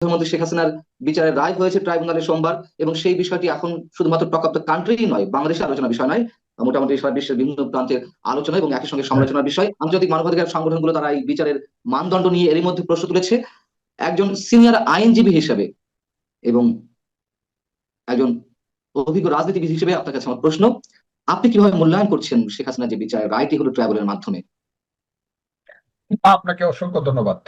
প্রধানমন্ত্রী শেখ হাসিনার বিচারের রায় হয়েছে ট্রাইব্যুনালে সোমবার, এবং সেই বিষয়টি এখন শুধুমাত্র টক অফ দ্য কান্ট্রি নয় বাংলাদেশের আলোচনা বিষয় নয়, মোটামুটি সারা বিশ্বের বিভিন্ন প্রান্তের আলোচনা এবং একই সঙ্গে সমালোচনার বিষয়। আন্তর্জাতিক মানবাধিকার সংগঠনগুলো তারা এই বিচারের মানদণ্ড নিয়ে এরই মধ্যে প্রশ্ন তুলেছে। একজন সিনিয়র আইনজীবী হিসেবে এবং একজন অভিজ্ঞ রাজনীতিবিদ হিসেবে আপনার কাছে আমার প্রশ্ন, আপনি কীভাবে মূল্যায়ন করছেন শেখ হাসিনার যে বিচারের রায়টি হলো ট্রাইব্যুনালের মাধ্যমে। আপনাকে অসংখ্য ধন্যবাদ।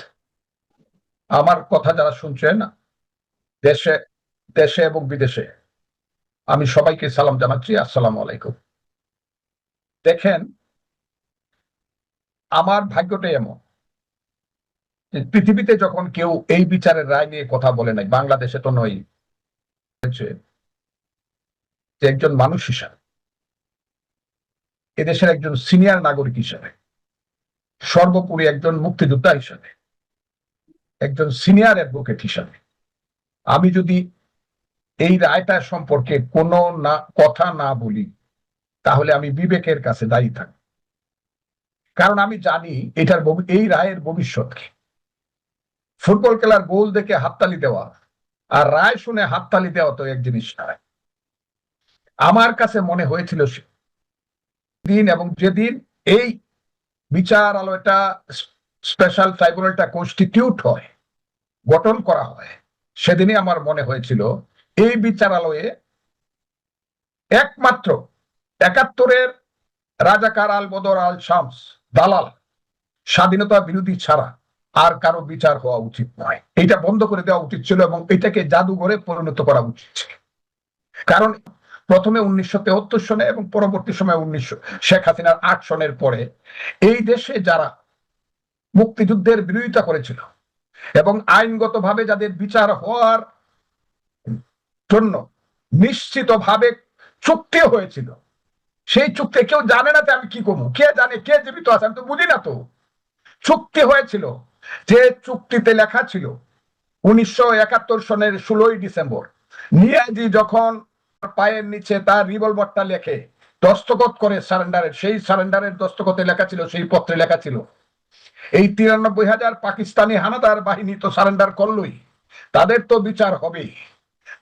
আমার কথা যারা শুনছেন, দেশে দেশে এবং বিদেশে, আমি সবাইকে সালাম জানাচ্ছি, আসসালামু আলাইকুম। দেখেন, আমার ভাগ্যটাই এমন পৃথিবীতে যখন কেউ এই বিচারের রায় নিয়ে কথা বলে নাই, বাংলাদেশে তো নয় যে একজন মানুষ হিসাবে, এদেশের একজন সিনিয়র নাগরিক হিসাবে, সর্বোপরি একজন মুক্তিযোদ্ধা হিসাবে একজন সিনিয়র অ্যাডভোকেট হিসাবে। আমি যদি এই রায়টা সম্পর্কে কোনো না, কথা না বলি, তাহলে আমি বিবেকের কাছে দায়ী থাকি কারণ আমি জানি এটার এই রায়ের ভবিষ্যৎ কি ফুটবল খেলার গোল দেখে হাততালি দেওয়া আর রায় শুনে হাততালি দেওয়া তো এক জিনিস নয় আমার কাছে মনে হয়েছিল দিন এবং যেদিন এই বিচারালয়টা স্পেশাল ট্রাইব্যুনালটা কনস্টিটিউট হয়, গঠন করা হয়। সেদিনই আমার মনে হয়েছিল, এই বিচারালয়ে একমাত্র একাত্তরের রাজাকার আল বদর আল শামস দালাল, স্বাধীনতা বিরোধী ছাড়া আর কারও বিচার হওয়া উচিত নয়। এটা বন্ধ করে দেওয়া উচিত ছিল এবং এটাকে জাদুঘরে পরিণত করা উচিত ছিল। কারণ প্রথমে উনিশশো তেহত্তর সনে এবং পরবর্তী সময় উনিশশো, শেখ হাসিনার আট সনের পরে এই দেশে যারা মুক্তিযুদ্ধের বিরোধিতা করেছিল এবং আইনগতভাবে যাদের বিচার হওয়ার জন্য নিশ্চিতভাবে চুক্তি হয়েছিল, সেই চুক্তি কেউ জানে না যে আমি কি করব, কে জানে কে জীবিত আছে আমি তো বুঝি না তো। চুক্তি হয়েছিল যে চুক্তিতে লেখা ছিল উনিশশো একাত্তর সনের ষোলোই ডিসেম্বর, নিয়াজি যখন পায়ের নিচে তার রিভলভারটা লেখে, দস্তখত করে সারেন্ডারের সেই সারেন্ডারের দস্তখতে লেখা ছিল, সেই পত্রে লেখা ছিল এই তিরানব্বই হাজার পাকিস্তানি হানাদার বাহিনী তো সারেন্ডার করলই। তাদের তো বিচার হবে।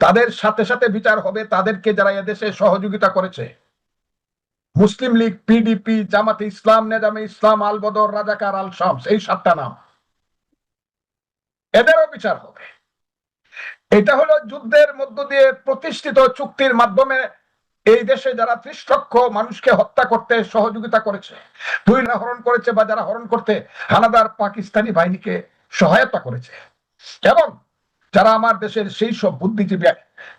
তাদের সাথে সাথে বিচার হবে, তাদেরকে যারা এদেশে সহযোগিতা করেছে। মুসলিম লীগ পিডিপি জামাতে ইসলাম, নেজামে ইসলাম আল বদর রাজাকার আল শামস এই সাতটা নাম। এদেরও বিচার হবে। এটা হলো যুদ্ধের মধ্য দিয়ে প্রতিষ্ঠিত চুক্তির মাধ্যমে এই দেশে যারা ত্রিশ লক্ষ মানুষকে হত্যা করতে সহযোগিতা করেছে হরণ করেছে বা যারা হরণ করতে হানাদার পাকিস্তানি বাহিনীকে সহায়তা করেছে এবং যারা আমার দেশের সেই সব বুদ্ধিজীবী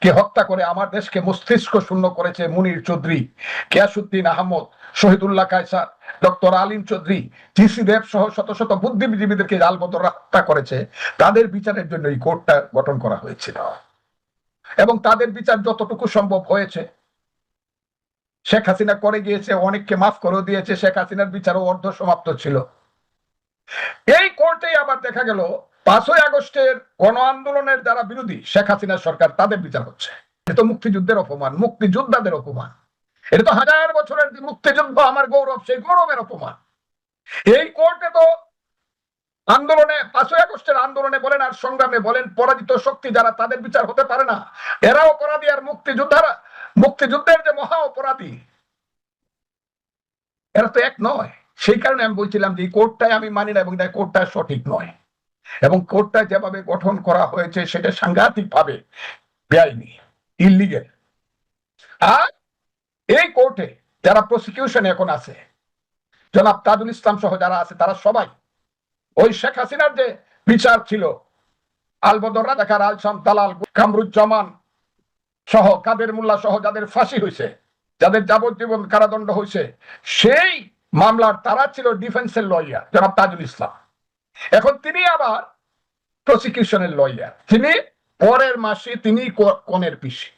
কে হত্যা করে আমার দেশকে মস্তিষ্ক শূন্য করেছে মুনির চৌধুরী কিয়াসুদ্দিন আহমদ, শহীদুল্লাহ কায়সার, ডক্টর আলিম চৌধুরী, জিসি দেব সহ শত শত বুদ্ধিজীবীদেরকে জালবদর হত্যা করেছে, তাদের বিচারের জন্য এই কোর্টটা গঠন করা হয়েছিল। এবং তাদের বিচার যতটুকু সম্ভব হয়েছে শেখ হাসিনা করে গিয়েছে, অনেককে মাফ করে দিয়েছে, শেখ হাসিনার বিচারও অর্ধ সমাপ্ত ছিল। এই কোর্টে আবার দেখা গেল, পাঁচই আগস্টের গণ আন্দোলনের যারা বিরোধী, শেখ হাসিনার সরকার, তাদের বিচার হচ্ছে। এটা তো মুক্তিযুদ্ধের অপমান, মুক্তিযোদ্ধাদের অপমান। এটা তো হাজার বছরের যে মুক্তিযুদ্ধ, আমার গৌরব, সেই গৌরবের অপমান। এই কোর্টে তো আন্দোলনে, পাঁচই আগস্টের আন্দোলনে বলেন আর সংগ্রামে বলেন, পরাজিত শক্তি যারা, তাদের বিচার হতে পারে না। এরা অপরাধী আর মুক্তিযোদ্ধারা মুক্তিযুদ্ধের যে মহা অপরাধী, এরা তো এক নয়। সেই কারণে আমি বলছিলাম যে এই কোর্টটাই আমি মানি না এবং কোর্টটা সঠিক নয়। এবং কোর্টটা যেভাবে গঠন করা হয়েছে, সেটা সাংঘাতিক ভাবে বেআইনি ইলিগেল আর এই কোর্টে যারা প্রসিকিউশন এখন আছে, জনাব তাজুল ইসলাম সহ যারা আছে, তারা সবাই, ওই শেখ হাসিনার যে বিচার ছিল, আলবদর রাজাকার, আলসাম তালাল কামরুজ্জামান সহ কাদের মোল্লা সহ যাদের ফাঁসি হয়েছে, যাদের যাবজ্জীবন কারাদণ্ড হয়েছে, সেই মামলার তারা ছিল ডিফেন্সের লয়ার জনাব তাজুল ইসলাম। এখন তিনি আবার প্রসিকিউশনের লয়ার তিনি পরের মাসে তিনি কনের পিসি।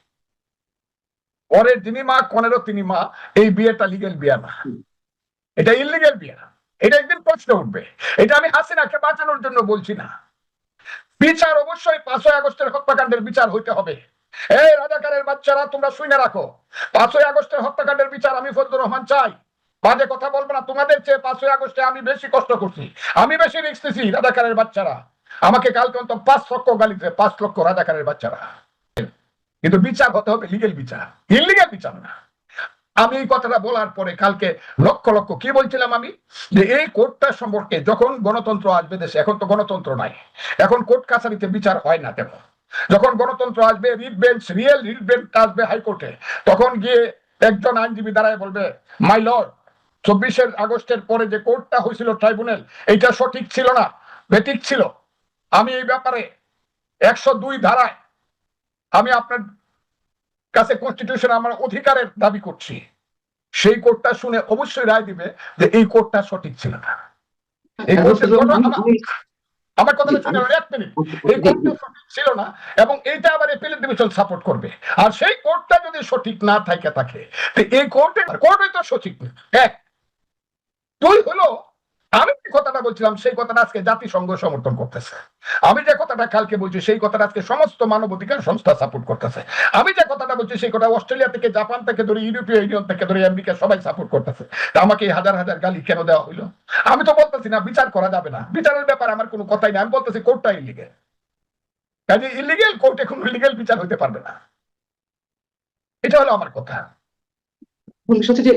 পরের যিনি মা, কনেরও তিনি মা, এই বিয়েটা লিগেল বিয়ে না। এটা ইলিগেল বিয়ে এটা একদিন প্রশ্ন উঠবে। এটা আমি হাসিনাকে বাঁচানোর জন্য বলছি না। বিচার অবশ্যই পাঁচই আগস্টের হত্যাকাণ্ডের বিচার হইতে হবে। এই রাজাকারের বাচ্চারা, তোমরা শুনে রাখো। পাঁচই আগস্টের হত্যাকাণ্ডের বিচার আমি ফজলুর রহমান চাই। বাজে কথা বলব না, তোমাদের চেয়ে পাঁচই আগস্টে আমি বেশি কষ্ট করছি। আমি বেশি রিক্স নিছি রাজাকারের বাচ্চারা। আমাকে কালকে অন্তত পাঁচ লক্ষ গালি দেবে পাঁচ লক্ষ রাজাকারের বাচ্চারা। কিন্তু বিচার হতে হবে লিগেল বিচার। ইলিগেল বিচার না। আমি এই কথাটা বলার পরে কালকে লক্ষ লক্ষ, কি বলছিলাম আমি? যে এই কোর্টটা সম্পর্কে যখন গণতন্ত্র আসবে দেশে, এখন তো গণতন্ত্র নাই। এখন কোর্ট কাছারিতে বিচার হয় না তেমন। যখন গণতন্ত্র আসবে writ bench real writ bench আসবে হাইকোর্টে তখন গিয়ে একজন আইনজীবী দাঁড়ায় বলবে মাই লর্ড চব্বিশের আগস্টের পরে যে কোর্টটা হয়েছিল ট্রাইব্যুনাল এইটা সঠিক ছিল না বেঠিক ছিল। আমি এই ব্যাপারে একশো দুই ধারায় আমি আপনার কাছে কনস্টিটিউশন আমার অধিকারের দাবি করছি। সেই কোর্টটা শুনে অবশ্যই রায় দিবে যে এই কোর্টটা সঠিক ছিল না। এই আমার- কথা শুনে এক মিনিট এই কোর্টটা সঠিক ছিল না এবং এইটা আবার এপিলেট ডিভিশন সাপোর্ট করবে। আর সেই কোর্টটা যদি সঠিক না থাকে থাকে তো এই কোর্টে কোর্টে তো সঠিক না। এক। দুই হলো আমি যে কথাটা বলছিলাম, সেই কথাটা আজকে জাতিসংঘ সমর্থন করতেছে। আমি যে কথাটা কালকে বলছি, সেই কথাটা আজকে সমস্ত মানবাধিকার সংস্থা সাপোর্ট করতেছে। আমি যে কথাটা বলছি, সেই কথা অস্ট্রেলিয়া থেকে, জাপান থেকে ধরে, ইউরোপীয় ইউনিয়ন থেকে ধরে, আমেরিকা সবাই সাপোর্ট করতেছে। তা আমাকে হাজার হাজার গালি কেন দেওয়া হইল? আমি তো বলতেছি না, বিচার করা যাবে না। বিচারের ব্যাপারে আমার কোনো কথাই নেই। আমি বলতেছি কোর্টটা ইলিগেল কাজে ইলিগেল কোর্টে কোনো লিগেল বিচার হইতে পারবে না। এটা হলো আমার কথা। বিষয় হচ্ছে যে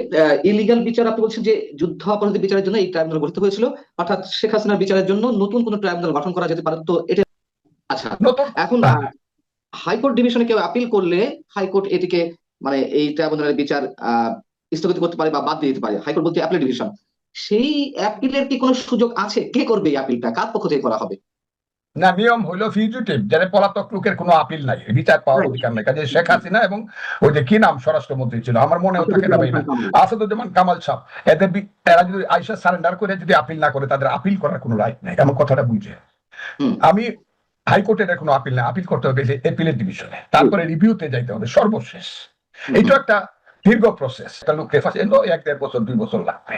ইলিগাল বিচার আপনি বলছেন যে যুদ্ধ অপরাধী বিচারের জন্য এই ট্রাইব্যুনাল গঠিত হয়েছিল। অর্থাৎ শেখ হাসিনার বিচারের জন্য নতুন কোন ট্রাইব্যুনাল গঠন করা যেতে পারে। তো এটা আচ্ছা এখন। হাইকোর্ট ডিভিশনে কেউ আপিল করলে হাইকোর্ট এটিকে মানে এই ট্রাইব্যুনালের বিচার আহ, স্থগিত করতে পারে বা বাদ দিয়ে দিতে পারে। হাইকোর্ট বলতে অ্যাপিল ডিভিশন সেই অ্যাপিলের কি কোনো সুযোগ আছে? কে করবে এই আপিলটা কার পক্ষ থেকে করা হবে? না নিয়ম হইল ফিউজিটিভ যারা পলাতক লোকের কোনো আপিল নাই বিচার পাওয়ার অধিকার নাই। কাজে শেখ হাসিনা এবং ওই যে কি নাম স্বরাষ্ট্রমন্ত্রী ছিল আমার মনেও থাকে না ভাই আসাদুজ্জামান কামাল সাহ এদের এরা যদি আইসা সারেন্ডার করে যদি আপিল না করে তাদের আপিল করার কোনো রাইট নাই। আমার কথাটা বুঝে। আমি হাইকোর্টের কোনো আপিল না আপিল করতে হবে এপিলেট ডিভিশনে তারপরে রিভিউতে যাইতে হবে সর্বশেষ। এইটা একটা দীর্ঘ প্রসেস একটা লোককে ফাঁসি এক দেড় বছর দুই বছর লাগবে।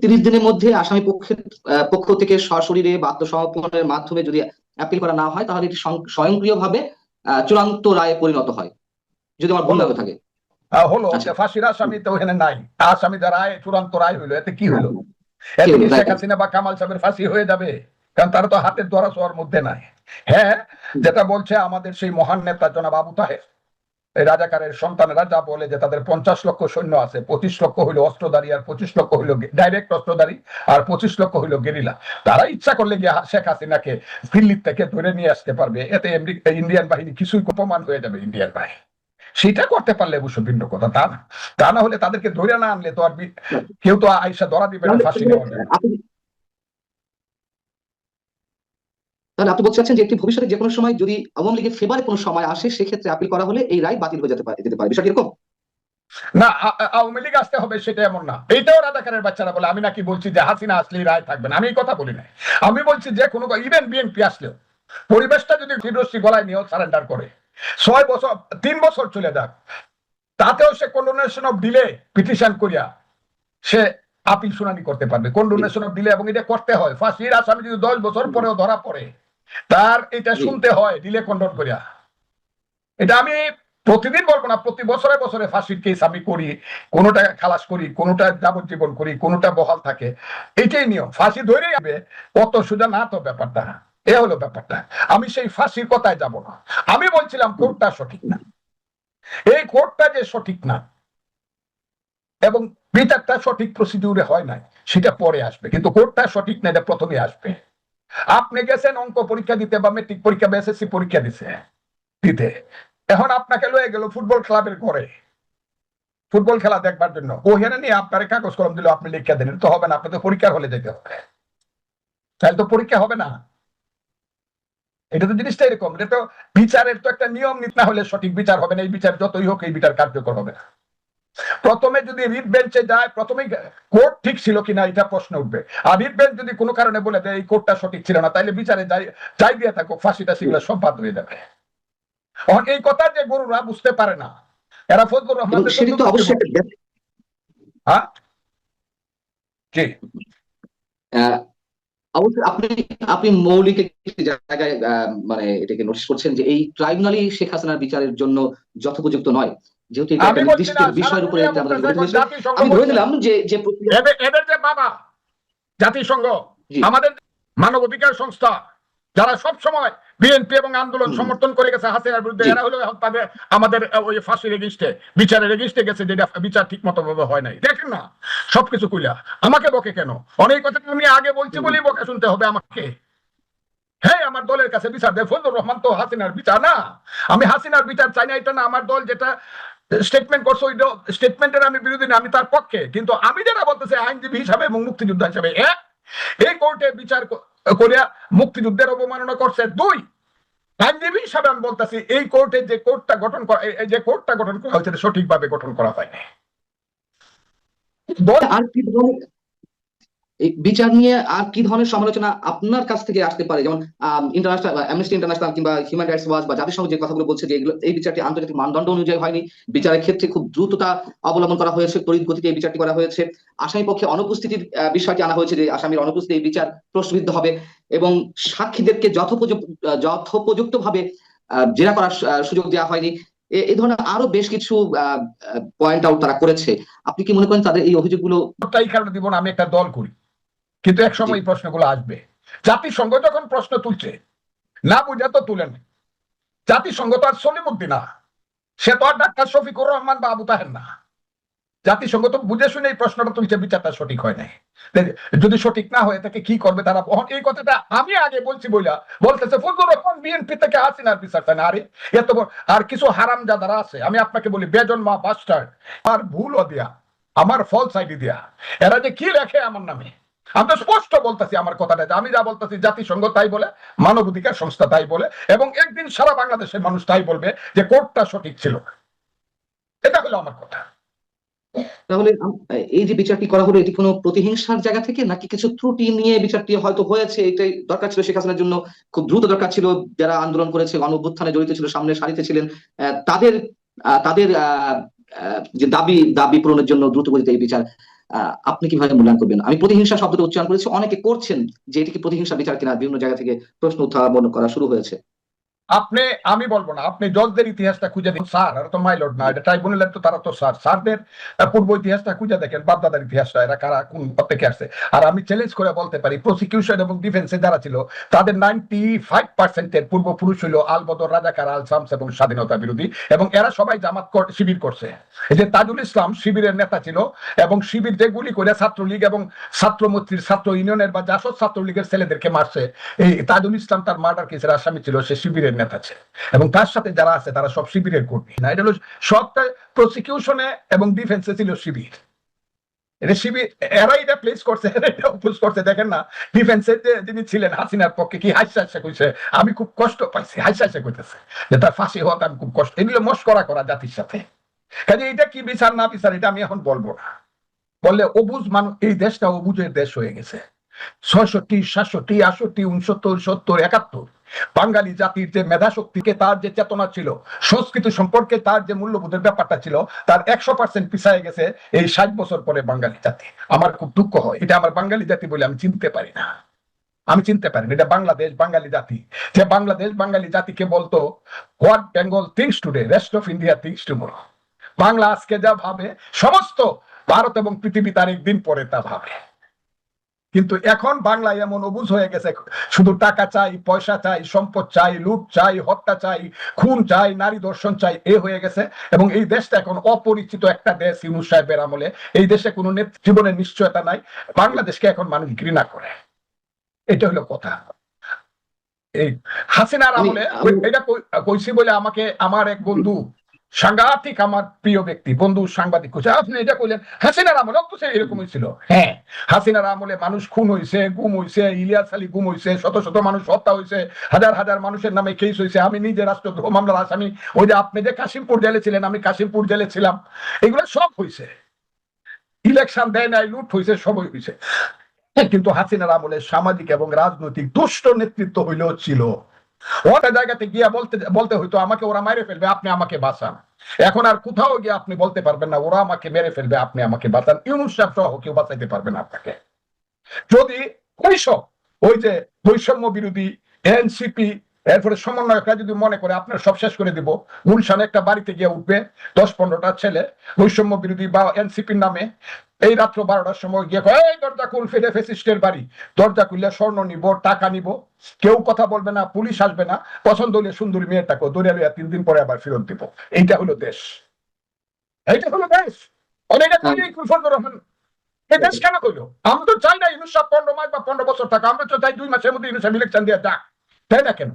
তিরিশ দিনের মধ্যে আসামি পক্ষের পক্ষ থেকে সশরীরে বা আত্মসমর্পণের মাধ্যমে যদি আপিল করা না হয় তাহলে এটি স্বয়ংক্রিয়ভাবে চূড়ান্ত রায়ে পরিণত হয়। যদি আমার ভুল হয়ে থাকে। হলো আচ্ছা। যে ফাঁসির আসামি তো ওখানে নাই। আসামি যারা রায় চূড়ান্ত রায় হইল এতে কি হইল এতে কি হলো? শেখ হাসিনা বা কামাল সাহেবের ফাঁসি হয়ে যাবে? কারণ তারা তো হাতের ধরা ছোঁয়ার মধ্যে নাই। হ্যাঁ যেটা বলছে আমাদের সেই মহান নেতা জনাব আবু তাহের রাজাকারের সন্তানেরা যা বলে যে তাদের পঞ্চাশ লক্ষ সৈন্য আছে পঁচিশ লক্ষ হইল অস্ত্রধারী আর পঁচিশ লক্ষ হইল ডাইরেক্ট অস্ত্রধারী আর পঁচিশ লক্ষ হইল গেরিলা। তারা ইচ্ছা করলে গিয়ে শেখ হাসিনাকে দিল্লির থেকে ধরে নিয়ে আসতে পারবে। এতে ইন্ডিয়ান বাহিনী কিছুই অপমান হয়ে যাবে ইন্ডিয়ান বাহিনী সেটা করতে পারলে অবশ্য ভিন্ন কথা তা না। তা না হলে তাদেরকে ধরে না আনলে তো আর কেউ তো আইসা ধরা দিবে না ফাঁসি তাহলে আপনি বলতে চাচ্ছেন যে একটি ভবিষ্যতে যে কোনো সময় যদি আওয়ামী লীগের ফেভারে কোনো সময় আসে, সেক্ষেত্রে আপিল করা হলে এই রায় বাতিল হয়ে যেতে পারে যেতে পারে। বিষয়টি এরকম? না আওয়ামী লীগ আসতে হবে সেটা এমন না। এইটাও রাজাকারের বাচ্চারা বলে, আমি নাকি বলছি যে হাসিনা আসলেই রায় থাকবে না। আমি এই কথা বলি না আমি বলছি যে কোনো ইভেন বিএনপি আসলেও, পরিবেশটা যদি ফিরোজী গলায় নিয়েও সারেন্ডার করে, ছয় বছর, তিন বছর চলে যাক, তাতেও সে কন্ডোনেশন অফ ডিলে পিটিশন করিয়া সে আপিল শুনানি করতে পারবে। কন্ডোনেশন অফ ডিলে এবং এটা করতে হয়। ফাঁসির আসামি যদি দশ বছর পরেও ধরা পড়ে তার এটা শুনতে হয় ডিলে কন্ডন করিয়া। এটা আমি প্রতিদিন বলব না প্রতি বছরে বছরে ফাঁসির কেস আমি করি কোনোটা খালাস করি কোনোটা যাবজ্জীবন করি কোনোটা বহাল থাকে। এটাই নিয়ম ফাঁসি ধরেই যাবে কত সোজা না তো ব্যাপারটা এ হলো ব্যাপারটা। আমি সেই ফাঁসির কথায় যাব না। আমি বলছিলাম কোর্টটা সঠিক না। এই কোর্টটা যে সঠিক না এবং বিচারটা সঠিক প্রসিডিউরে হয় নাই সেটা পরে আসবে। কিন্তু কোর্টটা সঠিক না এটা প্রথমে আসবে। আপনি গেছেন অঙ্ক পরীক্ষা দিতে বা মেট্রিক পরীক্ষা বা এসএসসি পরীক্ষা দিতে দিতে। এখন আপনাকে লয়ে গেল ফুটবল ক্লাবের করে ফুটবল খেলা দেখবার জন্য। ওখানে নিয়ে আপনার কাগজ কলম দিল, আপনি লিখে দিলেন। তো হবে না আপনি তো পরীক্ষার হলে যেতে হবে। তাহলে তো পরীক্ষা হবে না। এটা তো জিনিসটা এরকম। এটা তো বিচারের তো একটা নিয়ম নীতি না হলে সঠিক বিচার হবে না। এই বিচার যতই হোক, এই বিচার কার্যকর হবে না। প্রথমে যদি রিট বেঞ্চে যায় প্রথমে কোর্ট ঠিক ছিল কিনা এটা প্রশ্ন উঠবে। আর রিট বেঞ্চ যদি কোনো কারণে বলে দেয় এই কোর্টটা সঠিক ছিল না তাইলে বিচারে যাই দিয়ে থাকো ফাঁসিটা সেগুলো সব বাদ হয়ে যাবে। এই কথা যে গরুরা বুঝতে পারে না এরা ফজলুর রহমান হ্যাঁ? জি। আপনি আপনি মৌলিক একটি জায়গায় আহ, মানে এটাকে নোটিশ করছেন যে এই ট্রাইব্যুনালই শেখ হাসিনার বিচারের জন্য যথোপযুক্ত নয়। যেহেতু এটা একটা নির্দিষ্ট বিষয়ের উপরে। জাতিসংঘ আমি ধরে নিলাম যে যে এদের যে বাবা জাতিসংঘ। আমাদের মানবাধিকার সংস্থা যারা সব সময় বিএনপি এবং আন্দোলন সমর্থন করে গেছে হাসিনার বিরুদ্ধে এরা হলো এখন তাদের আমাদের ওই ফাঁসি রেজিস্টে বিচারে রেজিস্টে গেছে যেটা বিচার ঠিক মতো ভাবে হয় নাই। দেখেন না সবকিছু কুইলা। আমাকে বকে কেন? অনেক কথা আমি আগে বলছি। বলেই বকে শুনতে হবে আমাকে। হ্যাঁ আমার দলের কাছে বিচার দেয়। ফজলুর রহমান তো হাসিনার বিচার না। আমি হাসিনার বিচার চাই না এটা না আমার দল যেটা স্টেটমেন্ট করছে ওইটা স্টেটমেন্টের আমি বিরোধী না, আমি তার পক্ষে। কিন্তু আমি যেটা বলতেছি আইনজীবী হিসাবে এবং মুক্তিযোদ্ধা হিসাবে এক এই কোর্টে বিচার করিয়া মুক্তিযুদ্ধের অবমাননা করছে দুই। আইনজীবী হিসাবে আমি বলতেছি, এই কোর্টে যে কোর্টটা গঠন করা যে কোর্টটা গঠন করা হয়েছে সঠিকভাবে গঠন করা হয়নি দল আর কি ধরনের এই বিচার নিয়ে আর কি ধরনের সমালোচনা আপনার কাছ থেকে আসতে পারে? যেমন ইন্টারন্যাশনাল অ্যামনেস্টি ইন্টারন্যাশনাল কিংবা হিউম্যান রাইটস ওয়াচ বা জাতিসংঘ যে কথাগুলো বলছে যে এগুলো, এই বিচারটি আন্তর্জাতিক মানদণ্ড অনুযায়ী হয়নি। বিচারের ক্ষেত্রে খুব দ্রুততা অবলম্বন করা হয়েছে তড়িৎ গতিতে এই বিচারটি করা হয়েছে। আসামি পক্ষে অনুপস্থিতির বিষয়টি আনা হয়েছে যে আসামির অনুপস্থিতি এই বিচার প্রশ্নবিদ্ধ হবে এবং সাক্ষীদেরকে যথোপযুক্ত ভাবে জেরা করার সুযোগ দেওয়া হয়নি। এই ধরনের আরও বেশ কিছু পয়েন্ট আউট তারা করেছে। আপনি কি মনে করেন তাদের এই অভিযোগগুলো? এই কারণে দিব না, আমি একটা দল করি। কিন্তু এক সময় এই প্রশ্নগুলো আসবে। জাতিসংঘ যখন প্রশ্ন তুলছে না বুঝে তো তুলেন জাতিসংঘ তো আর সলিমুদ্দিন না। সে তো আর ডাক্তার শফিকুর রহমান বা আবু তাহের না। জাতিসংঘ তো বুঝে শুনে এই প্রশ্নটা তুলছে বিচারটা সঠিক হয় নাই। যদি সঠিক না হয় তাকে কি করবে তারা? বহন- এই কথাটা আমি আগে বলছি বইলা। বলতেছে ফজলুর রহমান বিএনপি থেকে হাসিনার বিচার চায় না। আরে এত আর কিছু হারাম যাদারা আছে। আমি আপনাকে বলি বেজন মা বাস্টার আর ভুলও দিয়া আমার ফলস আইডি দিয়া। এরা যে কি লেখে আমার নামে? আমি স্পষ্ট বলতেছি আমার কথাটা আমি যা বলতেছি জাতিসংঘ তাই বলে, মানবাধিকার সংস্থা তাই বলে, এবং একদিন সারা বাংলাদেশের মানুষ তাই বলবে যে কোর্টটা সঠিক ছিল। এটা হলো আমার কথা। তাহলে এই যে বিচারটি করা হলো, এটি কোনো প্রতিহিংসার জায়গা থেকে, নাকি কিছু ত্রুটি নিয়ে বিচারটি হয়তো হয়েছে? এটাই দরকার ছিল শেখ হাসিনার জন্য, খুব দ্রুত দরকার ছিল। যারা আন্দোলন করেছে গণ জড়িত ছিল, সামনে সারিতে ছিলেন তাদের তাদের যে দাবি দাবি পূরণের জন্য দ্রুত গতিতে এই বিচার আপনি কীভাবে মূল্যায়ন করবেন? আমি প্রতিহিংসা শব্দটা উচ্চারণ করেছি, অনেকে করছেন যে এটি কি প্রতিহিংসা বিচার কিনা বিভিন্ন জায়গা থেকে প্রশ্ন উত্থাপন করা শুরু হয়েছে। আপনি, আমি বলব না, আপনি জজদের ইতিহাসটা খুঁজে দেখুন। স্যার আর তো মাইলড না, এটা ট্রাইব্যুনালের তো তারা তো স্যার। স্যারদের পূর্ব ইতিহাসটা খুঁজে দেখেন, বাপদাদার ইতিহাসটা এরা কারা, কোন থেকে আসছে। আর আমি চ্যালেঞ্জ করে বলতে পারি প্রসিকিউশন এবং ডিফেন্সে যারা ছিল, তাদের নাইনটি ফাইভ পার্সেন্টের পূর্বপুরুষ হইল আলবদর রাজাকার আল শামস এবং স্বাধীনতা বিরোধী, এবং এরা সবাই জামাত শিবির করছে। এই যে তাজুল ইসলাম শিবিরের নেতা ছিল, এবং শিবির যে গুলি করে ছাত্রলীগ এবং ছাত্রমৈত্রীর ছাত্র ইউনিয়নের বা জাসদ ছাত্রলীগের ছেলেদেরকে মারছে, এই তাজুল ইসলাম তার মার্ডার কেসের আসামি ছিল, সে শিবিরের নেতা এবং তার সাথে যারা আছে, তারা সব শিবিরের কর্মী। না, এটা হলো সবটা প্রসিকিউশনে এবং ডিফেন্সে ছিল শিবির। এটা শিবির এটা প্লেস করছে এটা করছে। দেখেন না ডিফেন্সের যে যিনি ছিলেন, হাসিনার পক্ষে কি হাসি হাসে কইছে, আমি খুব কষ্ট পাইছি, হাসি হাসে কইতেছে যে তার ফাঁসি হওয়াতে আমি খুব কষ্ট, এগুলো মস্করা করা জাতির সাথে। কাজে এটা কি বিচার না বিচার, এটা আমি এখন বলব না। বললে অবুজ মানুষ এই দেশটা অবুজের দেশ হয়ে গেছে। ছয়ষট্টি, সাতষট্টি, আটষট্টি, উনসত্তর, সত্তর, একাত্তর। বাঙালি জাতির যে মেধা শক্তিকে তার যে চেতনা ছিল, সংস্কৃতি সম্পর্কে তার যে মূল্যবোধের ব্যাপারটা ছিল, তার একশো পার্সেন্ট পিছায় গেছে এই ষাট বছর পরে বাঙালি জাতি। আমার খুব দুঃখ হয়। এটা আমার বাঙালি জাতি বলে আমি চিনতে পারি না। আমি চিনতে পারি এটা বাংলাদেশ বাঙালি জাতি। যে বাংলাদেশ বাঙালি জাতিকে বলতো what Bengal thinks today rest of India thinks tomorrow Bangla আজকে যা ভাবে, সমস্ত ভারত এবং পৃথিবী তার একদিন পরে তা ভাবে। কিন্তু এখন বাংলায় এমন অবুঝ হয়ে গেছে শুধু টাকা চাই পয়সা চাই সম্পদ চাই লুট চাই হত্যা চাই খুন চাই নারী দর্শন চাই এ হয়ে গেছে। এবং এই দেশটা এখন অপরিচিত একটা দেশ ইউনুস সাহেবের আমলে। এই দেশে কোনো নেত- জীবনের নিশ্চয়তা নাই। বাংলাদেশকে এখন মানুষ ঘৃণা করে। এটা হলো কথা। এই হাসিনার আমলে এটা কই- কইছি বলে আমাকে আমার এক বন্ধু সাংঘাতিক আমার প্রিয় ব্যক্তি। বন্ধু সাংবাদিক কইছে আপনি এটা কইলেন হাসিনার আমলে তো সে এরকমই ছিল। হ্যাঁ। হাসিনার আমলে মানুষ খুন হইছে গুম হইছে ইলিয়াস আলী গুম হইছে শত শত মানুষ হত্যা হইছে হাজার হাজার মানুষের নামে কেস হইছে। আমি নিজে রাষ্ট্রদ্রোহ মামলার আসামি। ওই যে আপনি যে কাশিমপুর জেলে ছিলেন আমি কাশিমপুর জেলে ছিলাম। এগুলো সব হইছে। ইলেকশন দেয় নাই লুট হইছে সবই হইছে। হ্যাঁ, কিন্তু হাসিনার আমলে সামাজিক এবং রাজনৈতিক দুষ্ট নেতৃত্ব হইলেও ছিল। ওটা জায়গাতে গিয়া বলতে বলতে হইতো, আমাকে ওরা মেরে ফেলবে, আপনি আমাকে বাঁচান। এখন আর কোথাও গিয়ে আপনি বলতে পারবেন না, ওরা আমাকে মেরে ফেলবে, আপনি আমাকে বাঁচান। ইউনুস সাহেব সহ কেউ বাঁচাইতে পারবে না আপনাকে। যদি ওইসব ওই যে বৈষম্য বিরোধী, এনসিপি, এরপরে সমন্বয়করা যদি মনে করে, আপনার সব শেষ করে দিব, গুলশানে একটা বাড়িতে গিয়ে উঠবে, দশ পনেরোটা ছেলে, বৈষম্য বিরোধী বা এনসিপির নামে এই রাত্র বারোটার সময় গিয়ে কয়, এই দরজা খুল ফিরে ফেসিস্টের বাড়ি। দরজা খুললে স্বর্ণ নিব টাকা নিব। কেউ কথা বলবে না পুলিশ আসবে না। পছন্দ হলে সুন্দরী মেয়েটাকে দরিয়া লইয়া তিন দিন পরে আবার ফেরত দিব। এইটা হলো দেশ। এইটা হলো দেশ। রহমান। এই দেশ কেন কইলো? আমরা তো চাই না ইউনুস পনেরো মাস বা পনেরো বছর থাকা। আমরা তো চাই দুই মাসের মধ্যে ইলেকশন দিয়ে যাক। তাই না কেন?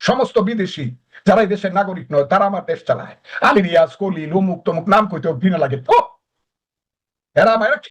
সমস্ত বিদেশি যারা এই দেশের নাগরিক নয় তারা আমার দেশ চালায়। আলী রিয়াজ কলিল অমুক তমুক নাম কইতেও ঘৃণা লাগে। তো এরা আমার